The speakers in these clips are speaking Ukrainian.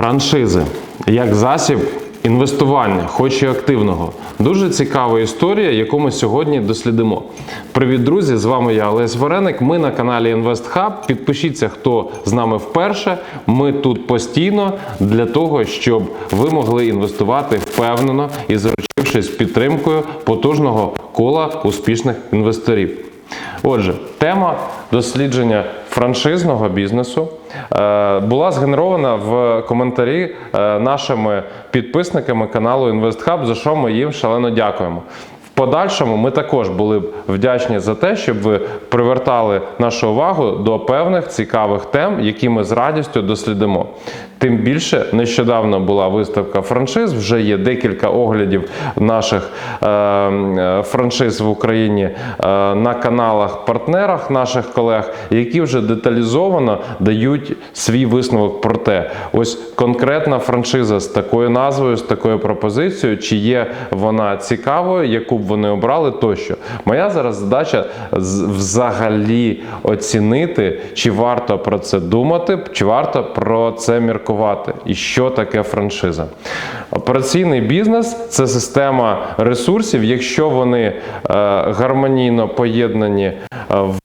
Франшизи як засіб інвестування, хоч і активного. Дуже цікава історія, яку ми сьогодні дослідимо. Привіт, друзі! З вами я Олесь Вареник. Ми на каналі InvestHub. Підпишіться, хто з нами вперше. Ми тут постійно для того, щоб ви могли інвестувати впевнено і заручившись підтримкою потужного кола успішних інвесторів. Отже, тема дослідження франшизного бізнесу е, була згенерована в коментарі е, нашими підписниками каналу InvestHub, за що ми їм шалено дякуємо. В подальшому ми також були б вдячні за те, щоб ви привертали нашу увагу до певних цікавих тем, які ми з радістю дослідимо. Тим більше нещодавно була виставка франшиз. Вже є декілька оглядів наших е, е, франшиз в Україні е, на каналах партнерах наших колег, які вже деталізовано дають свій висновок про те, ось конкретна франшиза з такою назвою, з такою пропозицією, чи є вона цікавою, яку б вони обрали, тощо. Моя зараз задача взагалі оцінити, чи варто про це думати, чи варто про це міркувати, і що таке франшиза. Операційний бізнес це система ресурсів, якщо вони е, гармонійно поєднані е,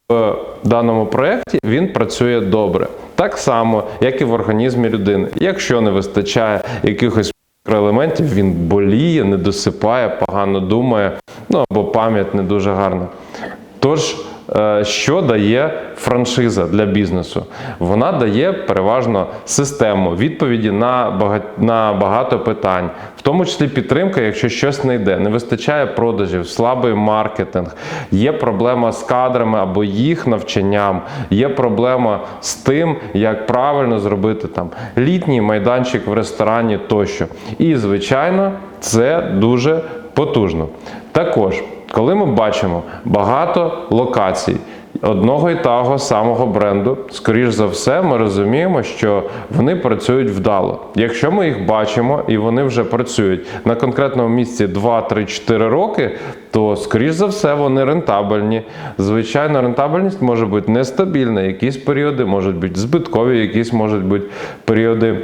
в даному проєкті, він працює добре. Так само, як і в організмі людини. Якщо не вистачає якихось мікроелементів, він боліє, не досипає, погано думає, ну або пам'ять не дуже гарна. Тож, що дає франшиза для бізнесу? Вона дає переважно систему відповіді на багато, на багато питань, в тому числі підтримка, якщо щось не йде, не вистачає продажів, слабий маркетинг, є проблема з кадрами або їх навчанням, є проблема з тим, як правильно зробити там літній майданчик в ресторані тощо. І, звичайно, це дуже потужно. Також, коли ми бачимо багато локацій одного і того самого бренду, скоріш за все, ми розуміємо, що вони працюють вдало. Якщо ми їх бачимо і вони вже працюють на конкретному місці 2, 3, 4 роки, то скоріш за все вони рентабельні. Звичайно, рентабельність може бути нестабільна, якісь періоди можуть бути збиткові, якісь можуть бути періоди.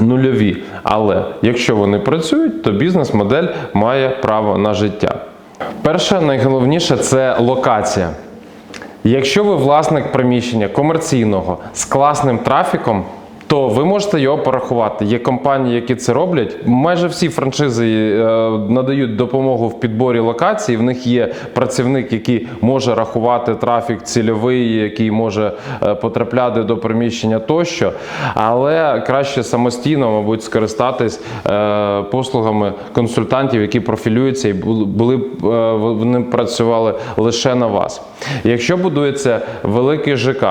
Нульові, але якщо вони працюють, то бізнес-модель має право на життя. Перше, найголовніше це локація. Якщо ви власник приміщення комерційного з класним трафіком, то ви можете його порахувати. Є компанії, які це роблять. Майже всі франшизи е, надають допомогу в підборі локацій. В них є працівник, який може рахувати трафік цільовий, який може е, потрапляти до приміщення тощо. Але краще самостійно, мабуть, скористатись е, послугами консультантів, які профілюються і були, б, вони працювали лише на вас. Якщо будується великий ЖК,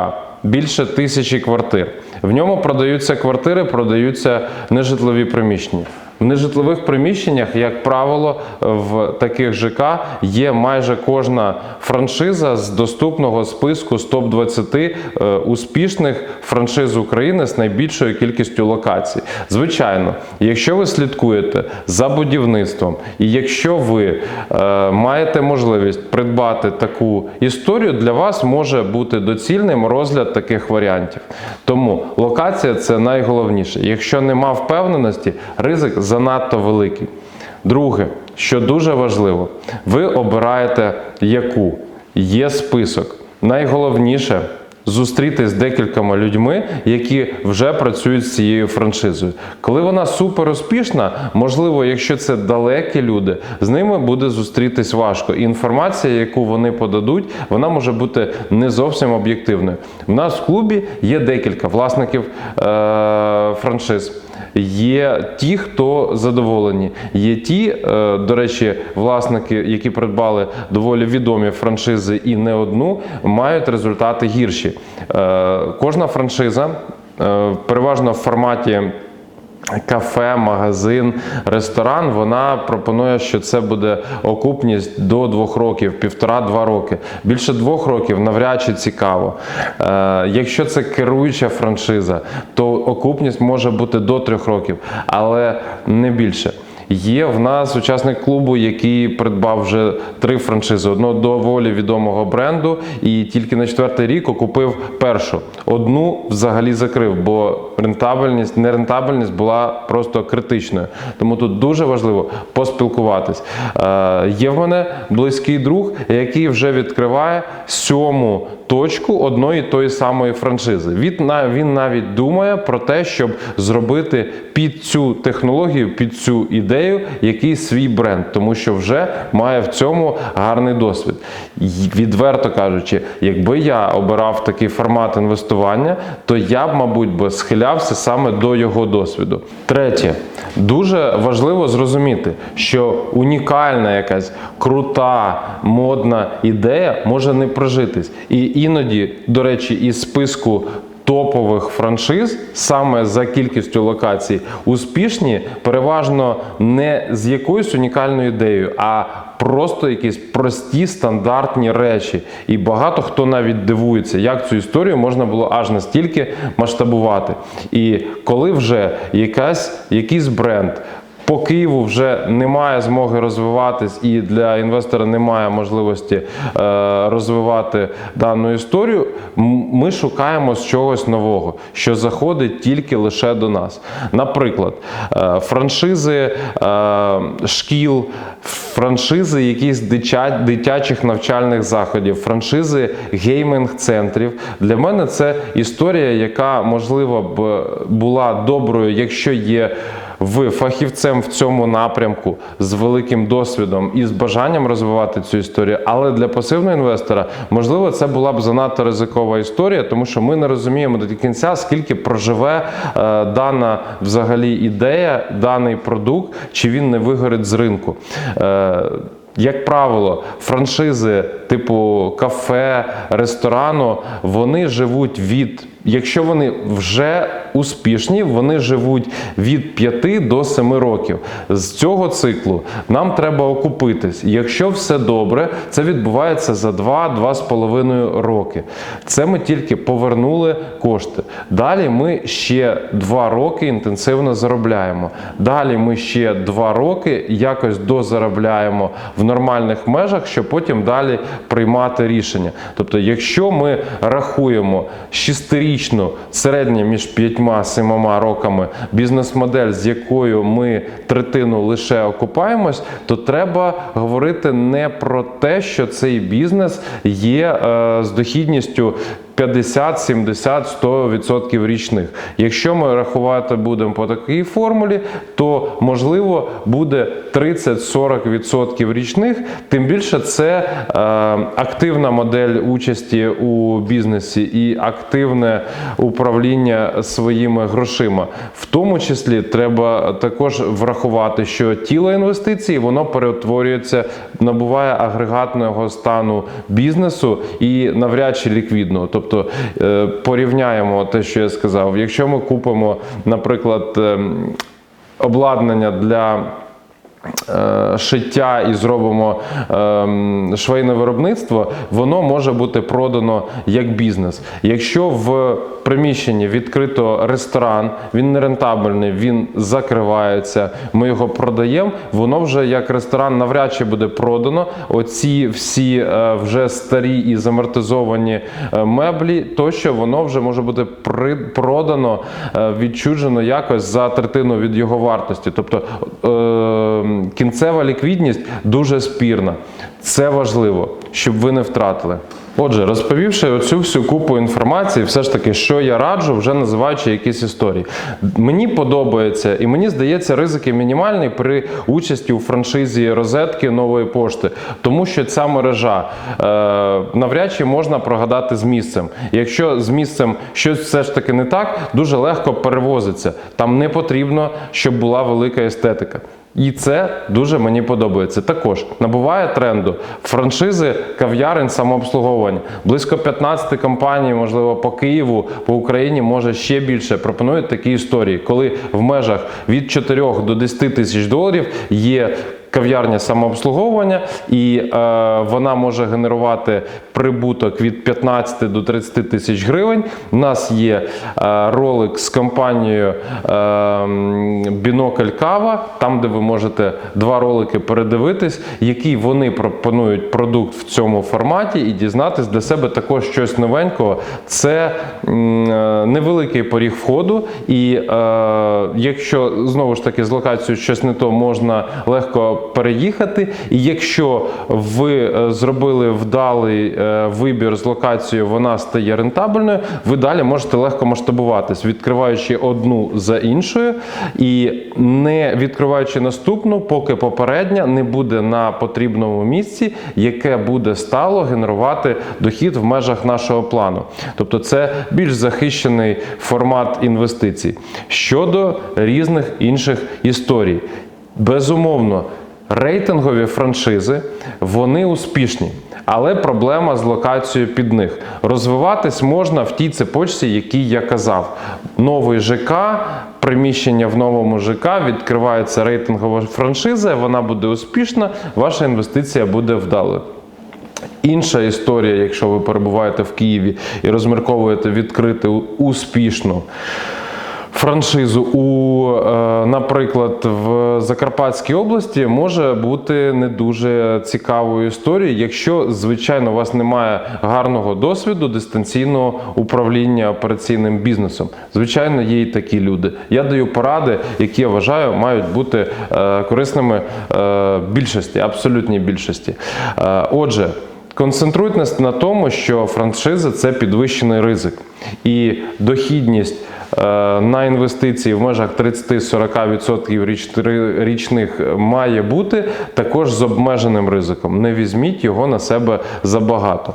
більше тисячі квартир. В ньому продаються квартири, продаються нежитлові приміщення. В нежитлових приміщеннях, як правило, в таких ЖК є майже кожна франшиза з доступного списку з топ-20 е, успішних франшиз України з найбільшою кількістю локацій. Звичайно, якщо ви слідкуєте за будівництвом, і якщо ви е, маєте можливість придбати таку історію, для вас може бути доцільним розгляд таких варіантів. Тому локація це найголовніше. Якщо нема впевненості, ризик занадто великий. Друге, що дуже важливо, ви обираєте яку є список. Найголовніше зустрітись з декількома людьми, які вже працюють з цією франшизою. Коли вона супер успішна, можливо, якщо це далекі люди, з ними буде зустрітись важко. І інформація, яку вони подадуть, вона може бути не зовсім об'єктивною. У нас в клубі є декілька власників е- франшиз. Є ті, хто задоволені. Є ті, е, до речі, власники, які придбали доволі відомі франшизи і не одну, мають результати гірші. Е, Кожна франшиза е, переважно в форматі. Кафе, магазин, ресторан, вона пропонує, що це буде окупність до двох років, півтора-два роки. Більше двох років навряд чи цікаво. Е, якщо це керуюча франшиза, то окупність може бути до трьох років, але не більше. Є в нас учасник клубу, який придбав вже три франшизи одного доволі відомого бренду, і тільки на четвертий рік окупив першу. Одну взагалі закрив, бо рентабельність, нерентабельність була просто критичною. Тому тут дуже важливо поспілкуватись. Е, є в мене близький друг, який вже відкриває сьому точку одної тої самої франшизи. Він, на- він навіть думає про те, щоб зробити під цю технологію, під цю ідею якийсь свій бренд, тому що вже має в цьому гарний досвід. Відверто кажучи, якби я обирав такий формат інвестування, то я б, мабуть, би схилявся саме до його досвіду. Третє, дуже важливо зрозуміти, що унікальна якась крута, модна ідея може не прожитись. І іноді, до речі, із списку топових франшиз саме за кількістю локацій успішні переважно не з якоюсь унікальною ідеєю, а просто якісь прості стандартні речі. І багато хто навіть дивується, як цю історію можна було аж настільки масштабувати. І коли вже якась, якийсь бренд по Києву вже немає змоги розвиватись, і для інвестора немає можливості е, розвивати дану історію. Ми шукаємо з чогось нового, що заходить тільки лише до нас. Наприклад, е, франшизи е, шкіл, франшизи дитя- дитячих навчальних заходів, франшизи геймінг-центрів. Для мене це історія, яка можливо б була доброю, якщо є ви фахівцем в цьому напрямку з великим досвідом і з бажанням розвивати цю історію. Але для пасивного інвестора, можливо, це була б занадто ризикова історія, тому що ми не розуміємо до кінця, скільки проживе е, дана взагалі ідея, даний продукт, чи він не вигорить з ринку. Е, як правило, франшизи типу кафе, ресторану, вони живуть від, якщо вони вже успішні, вони живуть від 5 до 7 років. З цього циклу нам треба окупитись. Якщо все добре, це відбувається за 2-2,5 роки. Це ми тільки повернули кошти. Далі ми ще 2 роки інтенсивно заробляємо. Далі ми ще 2 роки якось дозаробляємо в нормальних межах, щоб потім далі приймати рішення. Тобто, якщо ми рахуємо шестирічну середня між 5-7 роками бізнес-модель, з якою ми третину лише окупаємось, то треба говорити не про те, що цей бізнес є е, з дохідністю 50, 70, 100% річних. Якщо ми рахувати будемо по такій формулі, то можливо буде 30-40% річних. Тим більше це е, активна модель участі у бізнесі і активне управління своїми грошима. В тому числі треба також врахувати, що тіло інвестицій воно перетворюється, набуває агрегатного стану бізнесу і навряд чи ліквідного. Тобто е, порівняємо те, що я сказав. Якщо ми купимо, наприклад, ем, обладнання для шиття і зробимо ем, швейне виробництво, воно може бути продано як бізнес. Якщо в приміщенні відкрито ресторан, він не рентабельний, він закривається, ми його продаємо, воно вже як ресторан навряд чи буде продано. Оці всі е, вже старі і замортизовані е, меблі, тощо воно вже може бути продано, е, відчуджено якось за третину від його вартості. Тобто е, кінцева ліквідність дуже спірна. Це важливо, щоб ви не втратили. Отже, розповівши оцю всю купу інформації, все ж таки, що я раджу, вже називаючи якісь історії. Мені подобається, і мені здається, ризики мінімальні при участі у франшизі розетки нової пошти, тому що ця мережа е, навряд чи можна прогадати з місцем. Якщо з місцем щось все ж таки не так, дуже легко перевозиться. Там не потрібно, щоб була велика естетика. І це дуже мені подобається. Також набуває тренду франшизи кав'ярень самообслуговування. Близько 15 компаній, можливо, по Києву, по Україні, може ще більше пропонують такі історії, коли в межах від 4 до 10 тисяч доларів є кав'ярня самообслуговування, і е, вона може генерувати прибуток від 15 до 30 тисяч гривень. У нас є е, ролик з компанією е, Бінокль Кава, там, де ви можете два ролики передивитись, який вони пропонують продукт в цьому форматі, і дізнатись для себе також щось новенького. Це е, невеликий поріг входу, і е, якщо знову ж таки з локацією щось не то можна легко переїхати. І якщо ви е, зробили вдалий е, вибір з локацією, вона стає рентабельною, ви далі можете легко масштабуватись, відкриваючи одну за іншою і не відкриваючи наступну, поки попередня не буде на потрібному місці, яке буде стало генерувати дохід в межах нашого плану. Тобто це більш захищений формат інвестицій. Щодо різних інших історій, безумовно, рейтингові франшизи вони успішні. Але проблема з локацією під них. Розвиватись можна в тій цепочці, якій я казав. Новий ЖК, приміщення в новому ЖК, відкривається рейтингова франшиза, вона буде успішна, ваша інвестиція буде вдалою. Інша історія, якщо ви перебуваєте в Києві і розмірковуєте відкрити у- успішну франшизу у, е, наприклад, в Закарпатській області, може бути не дуже цікавою історією, якщо, звичайно, у вас немає гарного досвіду дистанційного управління операційним бізнесом. Звичайно, є і такі люди. Я даю поради, які я вважаю мають бути е, корисними е, більшості, абсолютній більшості. Отже. Концентруйтесь на тому, що франшиза це підвищений ризик. І дохідність на інвестиції в межах 30-40% річ- річних має бути також з обмеженим ризиком. Не візьміть його на себе забагато.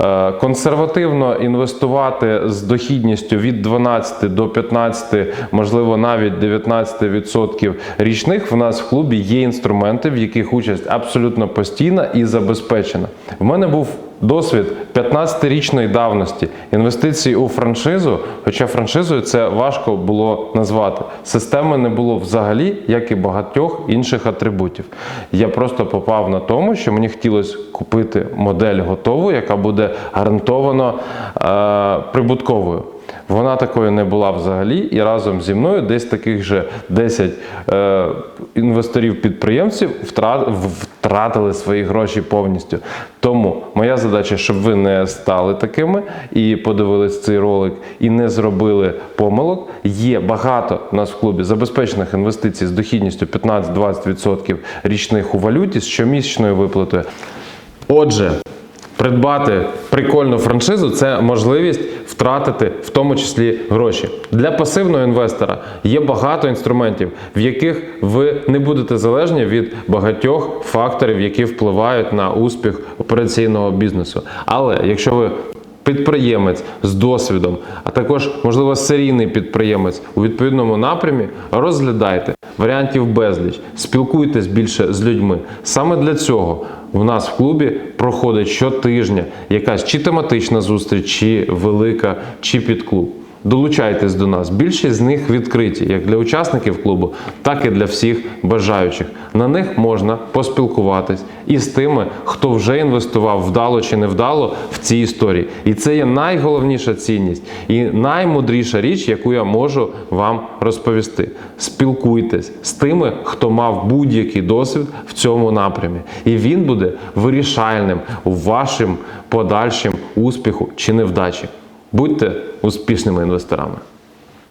Е, Консервативно інвестувати з дохідністю від 12 до 15, можливо, навіть 19% річних в нас в клубі є інструменти, в яких участь абсолютно постійна і забезпечена. В мене був досвід 15-річної давності інвестицій у франшизу, хоча франшизою це важко було назвати. Системи не було взагалі, як і багатьох інших атрибутів. Я просто попав на тому, що мені хотілося купити модель готову, яка буде гарантовано е, прибутковою. Вона такою не була взагалі, і разом зі мною десь таких же 10 е, інвесторів-підприємців втра- втратили свої гроші повністю. Тому моя задача, щоб ви не стали такими і подивились цей ролик, і не зробили помилок. Є багато у нас в клубі забезпечених інвестицій з дохідністю 15-20% річних у валюті з щомісячною виплатою. Отже, Придбати прикольну франшизу це можливість втратити в тому числі гроші. Для пасивного інвестора є багато інструментів, в яких ви не будете залежні від багатьох факторів, які впливають на успіх операційного бізнесу. Але якщо ви підприємець з досвідом, а також, можливо, серійний підприємець у відповідному напрямі, розглядайте варіантів безліч, спілкуйтесь більше з людьми. Саме для цього у нас в клубі проходить щотижня якась чи тематична зустріч, чи велика, чи підклуб. Долучайтесь до нас. Більшість з них відкриті як для учасників клубу, так і для всіх бажаючих. На них можна поспілкуватись і з тими, хто вже інвестував вдало чи невдало в ці історії. І це є найголовніша цінність і наймудріша річ, яку я можу вам розповісти. Спілкуйтесь з тими, хто мав будь-який досвід в цьому напрямі, і він буде вирішальним у вашим подальшим успіху чи невдачі. Будьте успішними інвесторами.